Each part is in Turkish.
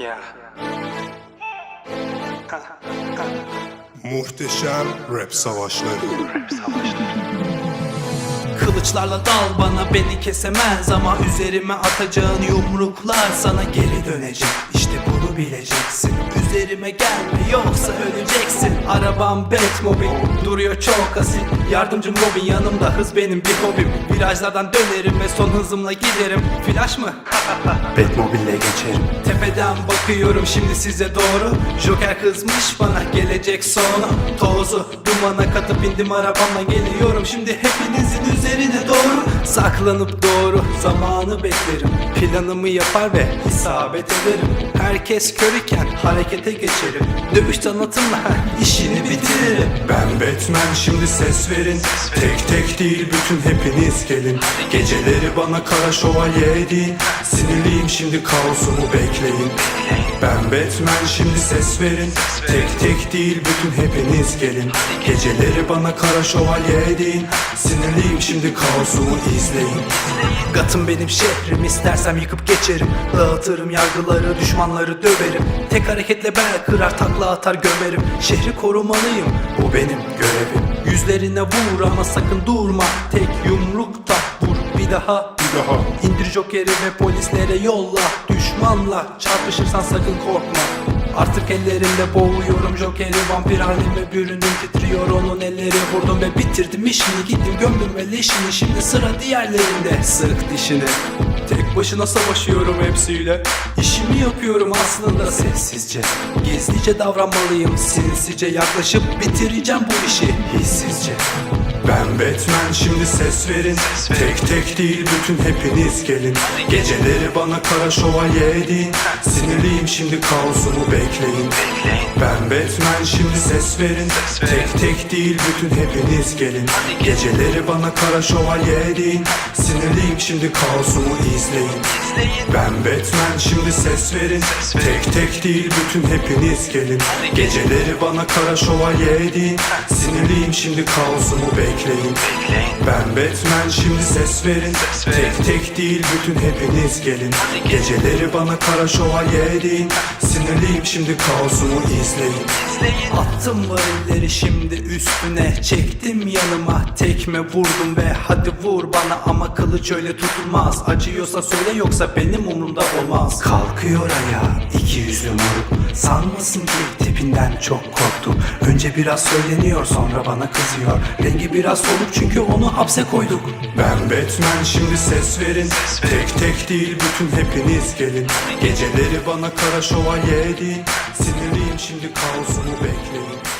Yeah. Muhteşem rap savaşları. Kılıçlarla dal bana beni kesemez ama üzerime atacağın yumruklar sana geri dönecek İşte bunu bileceksin Üzerime gelme yoksa öleceksin. Arabam Batmobile duruyor çok asil Yardımcım Robin yanımda hız benim bir hobim. Virajlardan dönerim ve son hızımla giderim. Flash mı? Batmobile'le geçerim. Tepeden bakıyorum şimdi size doğru. Joker kızmış bana gelecek sonu Tozu dumana katıp bindim arabamla geliyorum. Şimdi hepinizin üzerine doğru. Saklanıp doğru zamanı beklerim. Planımı yapar ve isabet ederim. Herkes kör iken harekete geçerim. Dövüş tanıtımla işini bitiririm Ben Batman şimdi ses verin. Tek tek değil bütün hepiniz gelin. Geceleri bana kara şövalye deyin Sinirliyim şimdi kaosumu bekleyin. Ben Batman şimdi ses verin. Tek tek değil bütün hepiniz gelin. Geceleri bana kara şövalye deyin Sinirliyim şimdi kaosumu izleyin. Gatım benim şehrim istersem yıkıp geçerim. Dağıtırım yargıları düşmanları döverim. Tek hareketle ben kırar takla atar gömerim. Şehri korumalıyım bu benim görevim Yüzlerine vur ama sakın durma. Tek yumrukta vur bir daha. Bir daha. İndir Joker'i ve polislere yolla. Düşmanla çarpışırsan sakın korkma Artık ellerimde boğuyorum Joker'i Vampir halime büründüm titriyor. Onun elleri Vurdum ve bitirdim işini. Gittim gömdüm ve leşini. Şimdi sıra diğerlerinde. Sık dişini. Tek başına savaşıyorum hepsiyle. İşimi yapıyorum aslında sessizce. Gizlice davranmalıyım sinsice. Yaklaşıp bitireceğim bu işi hissizce Ben Batman şimdi ses verin. Tek tek değil bütün hepiniz gelin. Geceleri bana kara şövalye deyin Sinirliyim şimdi kaosumu bekleyin. Ben Batman şimdi ses verin. Tek tek değil bütün hepiniz gelin. Geceleri bana kara şövalye deyin Sinirliyim şimdi kaosumu izleyin Ben Batman şimdi ses verin. Tek tek değil bütün hepiniz gelin. Geceleri bana kara şövalye deyin Sinirliyim şimdi kaosumu bekleyin. Ben Batman şimdi ses verin. Tek tek değil bütün hepiniz gelin. Geceleri bana kara şövalye deyin Sinirliyim şimdi kaosumu izleyin. Attım varilleri şimdi üstüne. Çektim yanıma. Tekme vurdum ve hadi vur bana. Ama kılıç öyle tutulmaz. Acıyorsa söyle yoksa benim umurumda olmaz. Kalkıyor ayağa iki yüzlü moruk. Sanmasın ki tipinden çok korktum Önce biraz söyleniyor sonra bana kızıyor. Rengi biraz soluk çünkü onu hapse koyduk. Ben Batman şimdi ses verin. Tek tek değil bütün hepiniz gelin. Geceleri bana kara şövalye deyin Sinirliyim şimdi kaosumu bekleyin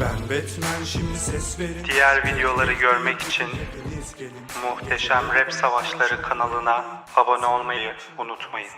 Ben Batman şimdi ses verin Diğer videoları görmek için Muhteşem Rap Savaşları kanalına abone olmayı unutmayın.